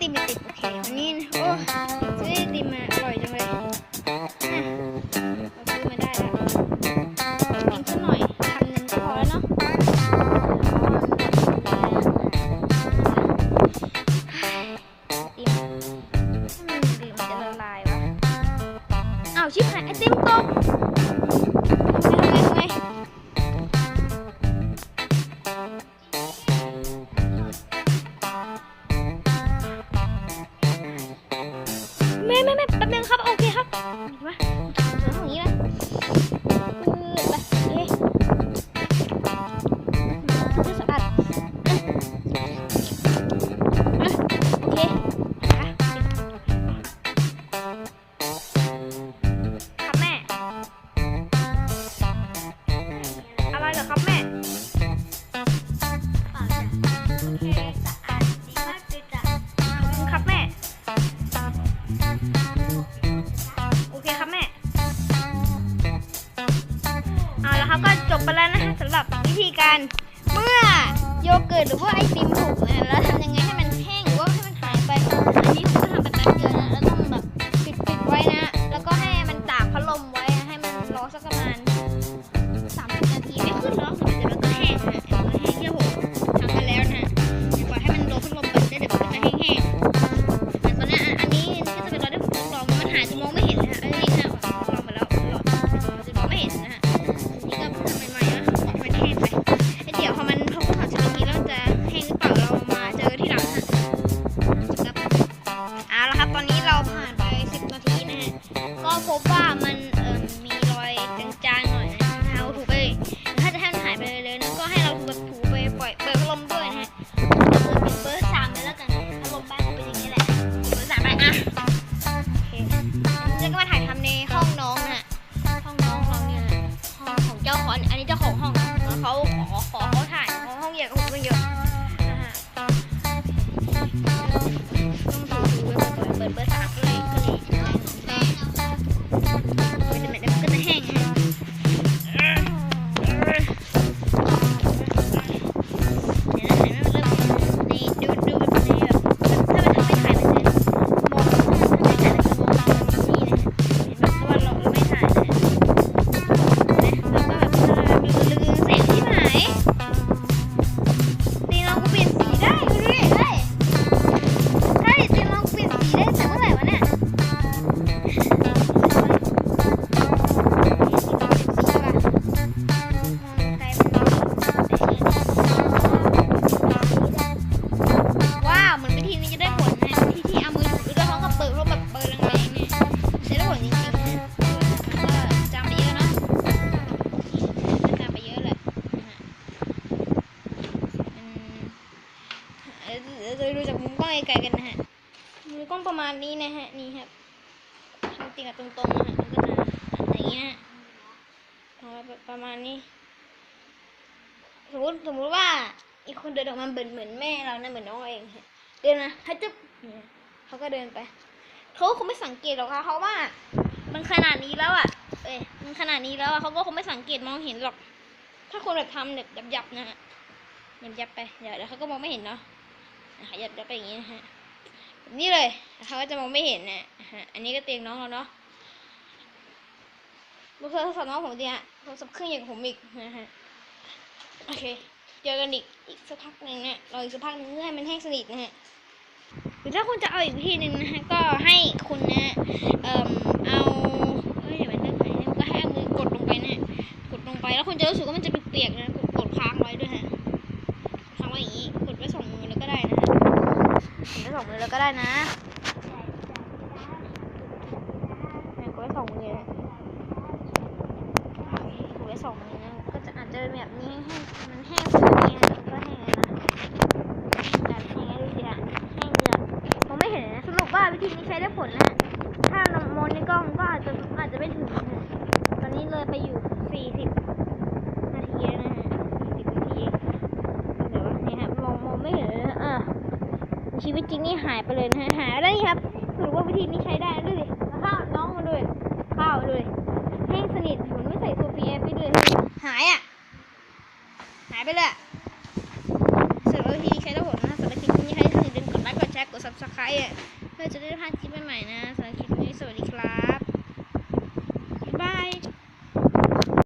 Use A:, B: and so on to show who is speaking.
A: ติมไม่ติดโอเคนนี้โอ้ซื้อไอติมมาอร่อยจังเลยอะเราซื้อมาได้แล้วกินสักหน่อยพันหนึ่งพอแล้วเนาะไอติมดื่มมันจะละลายวะอ้าชิบหายไอติมตก ปะเสือองนี้เลยคือแบบเอ๊ะมันจะสะอาโอเคครับแม่ อะไรเหรอครับแม่
B: โอเคาละ
A: ครับก็จบไปแล้วนะคะสำหรับวิธีการเมื่อโยเกิร์ตหรือว่าไอติมถูกนะแล้วทำยังไงให้มัน พบว่ามันเออมีรอยจางๆหน่อยนะเราถูไปถ้าจะให้มันหายไปเลยๆนะก็ให้เราถูแบบถูไปปล่อยเปิดพัดลมด้วยนะฮะเปิดเป็นเบอร์สามเลยแล้วกันพัดลมบ้านเป็นอย่างนี้แหละเบอร์สามไปอะโอเคแล้วก็มาถ่ายทำในห้องน้องน่ะห้องน้องเราเนี่ยห้องของเจ้าของอันนี้เจ้าของห้องนะแล้วเขาขอขอเขาถ่ายเพราะห้องใหญ่กว่าผมตั้งเยอะนะฮะเปิดเบอร์สามเลย ดี๋ยวจะดูจากมุมกล้องไกลๆกันนะฮะมุมกล้องประมาณนี้นะฮะนี่ครับทำติ่งกับตรงๆนะฮะมันก็จะอย่างนี้นะฮะเอาไว้ประมาณนี้ สมมติสมมติว่าอีกคนเดินออกมาเหมือนเหมือนแม่เรานะเหมือนน้องเราเองฮะเดินมาให้จึ๊บเขาก็เดินไปเขาก็คงไม่สังเกตหรอกค่ะเพราะว่า มันขนาดนี้แล้วอะ เอ้ยมันขนาดนี้แล้วอะเขาก็คงไม่สังเกตมองเห็นหรอก ถ้าคนแบบทำแบบยับๆนะฮะยับๆไปเดี๋ยวเดี๋ยวเขาก็มองไม่เห็นเนาะ นะคะยับยับไปอย่างนี้นะฮะแบบนี้เลยเขาก็จะมองไม่เห็นนะฮะอันนี้ก็เตียงน้องเราเนาะบุคคลโทรศัพท์น้องผมดีฮะโทรศัพท์เครื่องใหญ่กว่าผมอีกนะฮะโอเคเจอกันอีกอีกสักพักหนึ่งเนี่ยรออีกสักพักหนึงเพื่อให้มันแห้งสนิทนะฮะหรือถ้าคุณจะเอาอีกวิธีหนึ่งนะฮะก็ให้คุณนะเอ่มเอาเอ้ยเดี๋ยวมันเริ่มไหนก็ให้เอามือกดลงไปนะกดลงไปแล้วคุณจะรู้สึกว่ามันจะเปียกๆนะ แล้วก็ได้นะเนี่กดไว้สองมือนะกดไว้สองมือนะก็จะอาจจะเป็นแบบนี้ให้มันแห้งสุดนี้นะก็แห้งนะแบบแห้งดูสิอะแห้งเลยมองไม่เห็นนะสรุปว่าวิธีนี้ใช้ได้ผลนะถ้าเรามองในกล้องก็อาจจะอาจจะไม่ถึงนะฮะตอนนี้เลยไปอยู่สี่สิบนาทีแล้วนะฮะสี่สิบนาทีเดี๋ยววะนี่ฮะมองมองไม่เห็นเลยนะอะชี วิตจริงนี่หายไปเลยนะหายแล้วนี่ครับถือว่าวิธีนี้ใช้ได้ดูดิข้าวน้องมาด้วยข้าวด้วยแห้งสนิทเหมือนไม่ใส่โซฟีเอฟไปเลยหายอะ หายไปเลยสำหรับวิธีใช้ได้ผลนะสำหรับคลิปนี้ใครที่สนใจกดไลค์กดแชร์กดซับสไคร subscribe เพื่อจะได้พลาดคลิปใหม่ๆนะสำหรับคลิปนี้สวัสดีครับ